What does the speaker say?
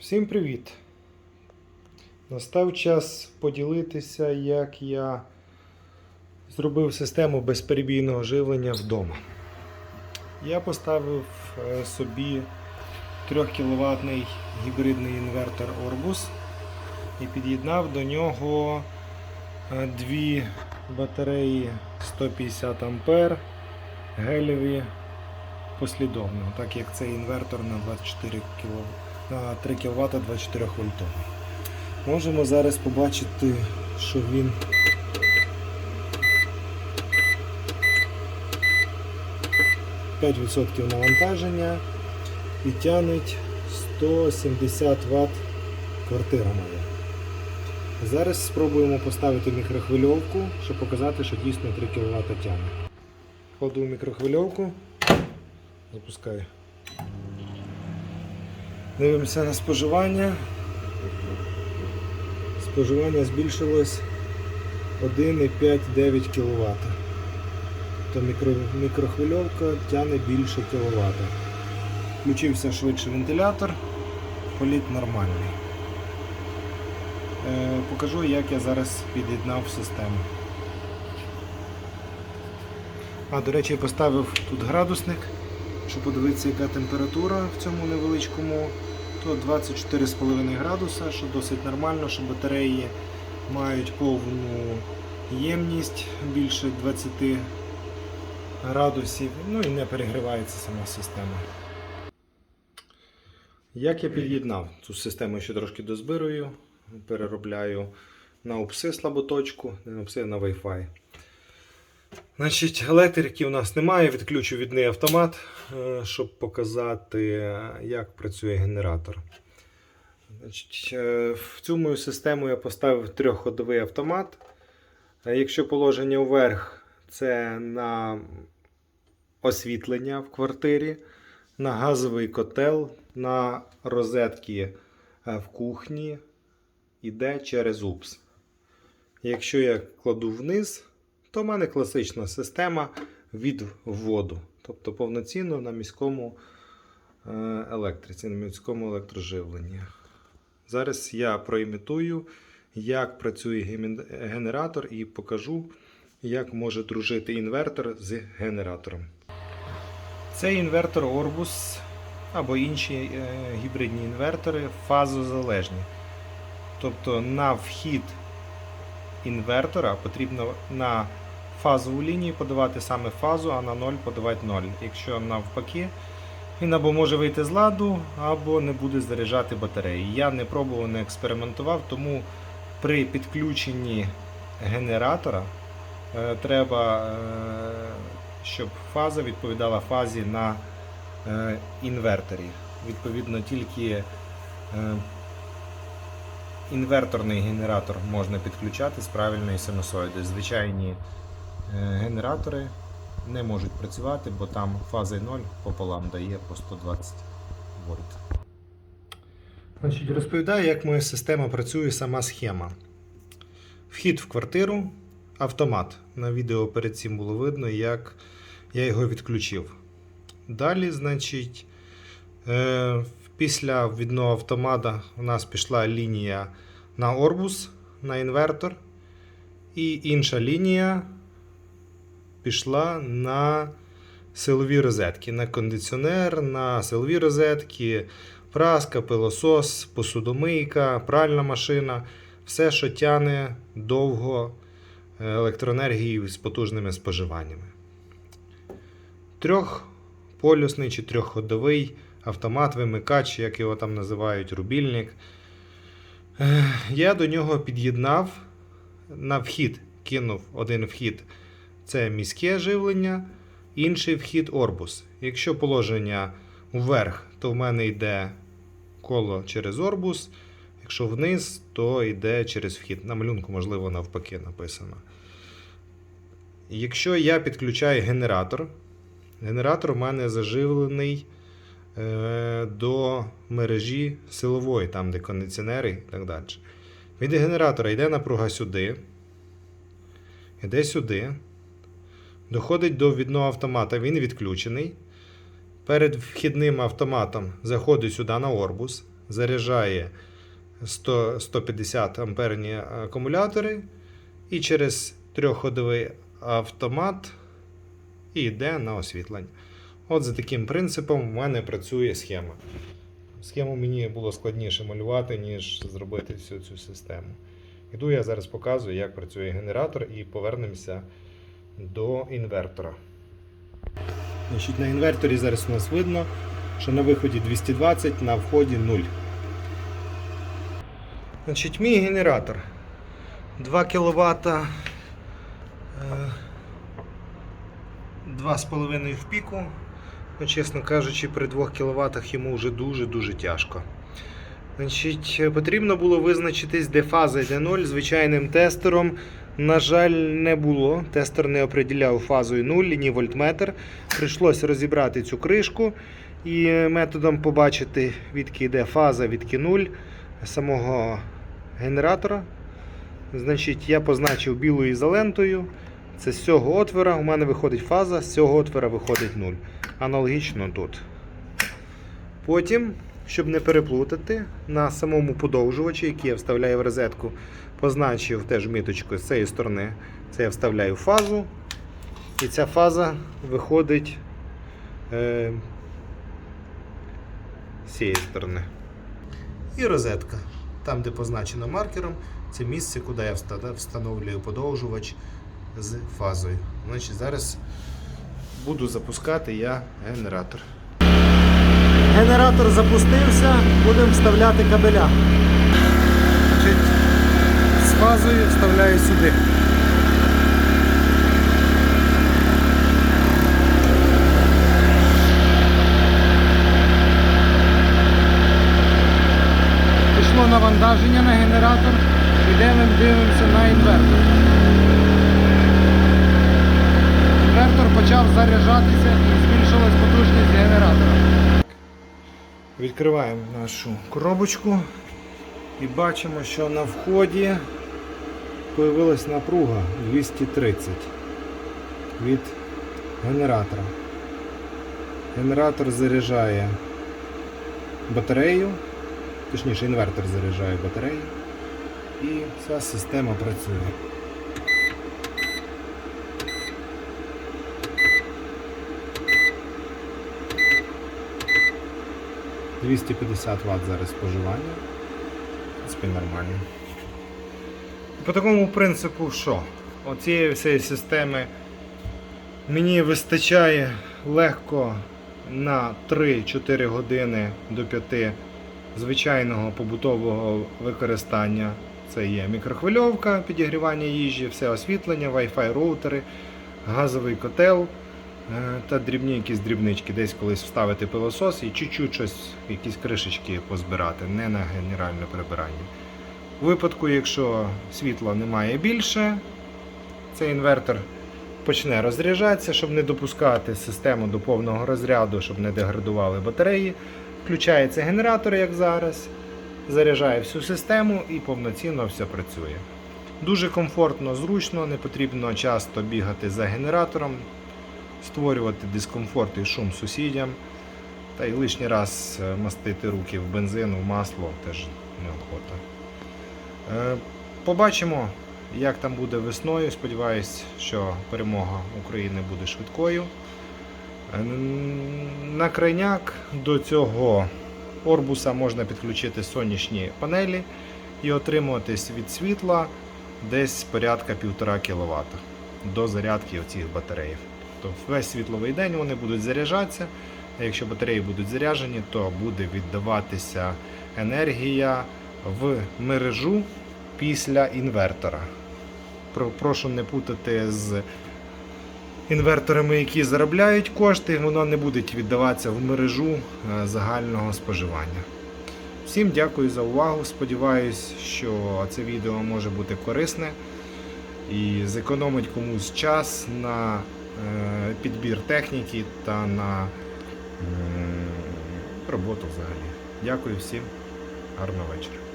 Всім привіт! Настав час поділитися, як я зробив систему безперебійного живлення вдома. Я поставив е, собі 3 кВт гібридний інвертор Orbus і під'єднав до нього е, дві батареї 150 А гелеві послідовно, так як цей інвертор на 24 кВт на 3 кВт 24 вольтовий. Можемо зараз побачити, що він відсотків навантаження і тягнеть 170 Вт квартира моя. Зараз спробуємо поставити мікрохвильовку, щоб показати, що дійсно 3 кВт тягне. Кладу в мікрохвильовку, запускаю. Дивимося на споживання. Споживання збільшилось 1,5-9 кВт. То мікро, мікрохвильовка тягне більше кВт. Включився швидше вентилятор, політ нормальний. Е, покажу, як я зараз під'єднав систему. А, до речі, поставив тут градусник щоб подивитися, яка температура в цьому невеличкому, то 24,5 градуса, що досить нормально, що батареї мають повну ємність більше 20 градусів, ну і не перегрівається сама система. Як я під'єднав цю систему ще трошки дозбирую, переробляю на упси слаботочку, не на упси, а на Wi-Fi. Значить, Електрики у нас немає, відключу відний автомат, е, щоб показати, як працює генератор. Значить, е, В цю мою систему я поставив трьохходовий автомат. Е, Якщо положення вверх, це на освітлення в квартирі, на газовий котел, на розетки в кухні йде через УПС. Якщо я кладу вниз, то в мене класична система від вводу. Тобто повноцінно на міському е, електриці, на міському електроживленні. Зараз я проімітую, як працює генератор, і покажу, як може дружити інвертор з генератором. Цей інвертор Orbus або інші е, гібридні інвертори фазозалежні. Тобто на вхід інвертора потрібно на фазову лінію подавати саме фазу, а на 0 подавати 0. Якщо навпаки, він або може вийти з ладу, або не буде заряджати батареї. Я не пробував, не експериментував, тому при підключенні генератора е, треба, е, щоб фаза відповідала фазі на е, інверторі. Відповідно, тільки е, інверторний генератор можна підключати з правильної синусоїди. Звичайні е, генератори не можуть працювати, бо там фаза 0 пополам дає по 120 вольт. Значить, розповідаю, як моя система працює сама схема. Вхід в квартиру, автомат. На відео перед цим було видно, як я його відключив. Далі, значить, е, після ввідного автомата у нас пішла лінія на Орбус, на інвертор. І інша лінія пішла на силові розетки, на кондиціонер, на силові розетки, праска, пилосос, посудомийка, пральна машина. Все, що тяне довго е, електроенергію з потужними споживаннями. Трьохполюсний чи трьохходовий автомат, вимикач, як його там називають, рубільник. Я до нього під'єднав на вхід, кинув один вхід це міське живлення, інший вхід орбус. Якщо положення вверх, то в мене йде коло через орбус. Якщо вниз, то йде через вхід. На малюнку, можливо, навпаки написано. Якщо я підключаю генератор, генератор в мене заживлений до мережі силової, там де кондиціонери і так далі. Від генератора йде напруга сюди, йде сюди, доходить до ввідного автомата, він відключений. Перед вхідним автоматом заходить сюди на орбус. заряджає 100, 150 амперні акумулятори і через трьохходовий автомат і йде на освітлення. От за таким принципом в мене працює схема. Схему мені було складніше малювати, ніж зробити всю цю систему. Іду я зараз показую, як працює генератор, і повернемося до інвертора. Значить, на інверторі зараз у нас видно, що на виході 220, на вході 0. Значить, мій генератор 2 кВт. 2,5 в піку. Ну, чесно кажучи, при 2 кВт йому вже дуже-дуже тяжко. Значить, Потрібно було визначитись, де фаза йде 0 звичайним тестером. На жаль, не було. Тестер не определяв фазою 0, ні вольтметр. Прийшлося розібрати цю кришку і методом побачити, відки йде фаза, відки 0 самого генератора. Значить, я позначив білою ізолентою. Це з цього отвора у мене виходить фаза, з цього отвора виходить 0. Аналогічно тут. Потім, щоб не переплутати, на самому подовжувачі, який я вставляю в розетку, позначив теж міточку з цієї сторони. Це я вставляю фазу. І ця фаза виходить е, з цієї сторони. І розетка. Там, де позначено маркером, це місце, куди я встановлюю подовжувач з фазою. Значить, зараз буду запускати я генератор. Генератор запустився, будемо вставляти кабеля. Значить, з фазою вставляю сюди. Пішло навантаження на генератор. Йдемо дивимося на інвертор. Інвертор почав заряджатися і збільшилась потужність генератора. Відкриваємо нашу коробочку і бачимо, що на вході появилась напруга 230 від генератора. Генератор заряджає батарею, точніше інвертор заряджає батарею і вся система працює. 250 Вт зараз споживання. В принципі, нормально. По такому принципу, що? Оцієї всієї системи мені вистачає легко на 3-4 години до 5 звичайного побутового використання. Це є мікрохвильовка, підігрівання їжі, все освітлення, Wi-Fi роутери, газовий котел. Е, Та дрібні якісь дрібнички, десь колись вставити пилосос і чуть-чуть щось, якісь кришечки позбирати, не на генеральне прибирання. У випадку, якщо світла немає більше, цей інвертор почне розряджатися, щоб не допускати систему до повного розряду, щоб не деградували батареї. Включається генератор, як зараз, заряджає всю систему і повноцінно все працює. Дуже комфортно, зручно, не потрібно часто бігати за генератором створювати дискомфорт і шум сусідям. Та й лишній раз е, мастити руки в бензин, в масло теж неохота. Е, Побачимо, як там буде весною. Сподіваюсь, що перемога України буде швидкою. Е, На крайняк до цього орбуса можна підключити сонячні панелі і отримуватись від світла десь порядка 1,5 кВт до зарядки цих батареїв. Тобто весь світловий день вони будуть заряджатися. А якщо батареї будуть заряджені, то буде віддаватися енергія в мережу після інвертора. Прошу не путати з інверторами, які заробляють кошти, воно не буде віддаватися в мережу е, загального споживання. Всім дякую за увагу. Сподіваюсь, що це відео може бути корисне і зекономить комусь час на підбір техніки та на роботу взагалі. Дякую всім, гарного вечора.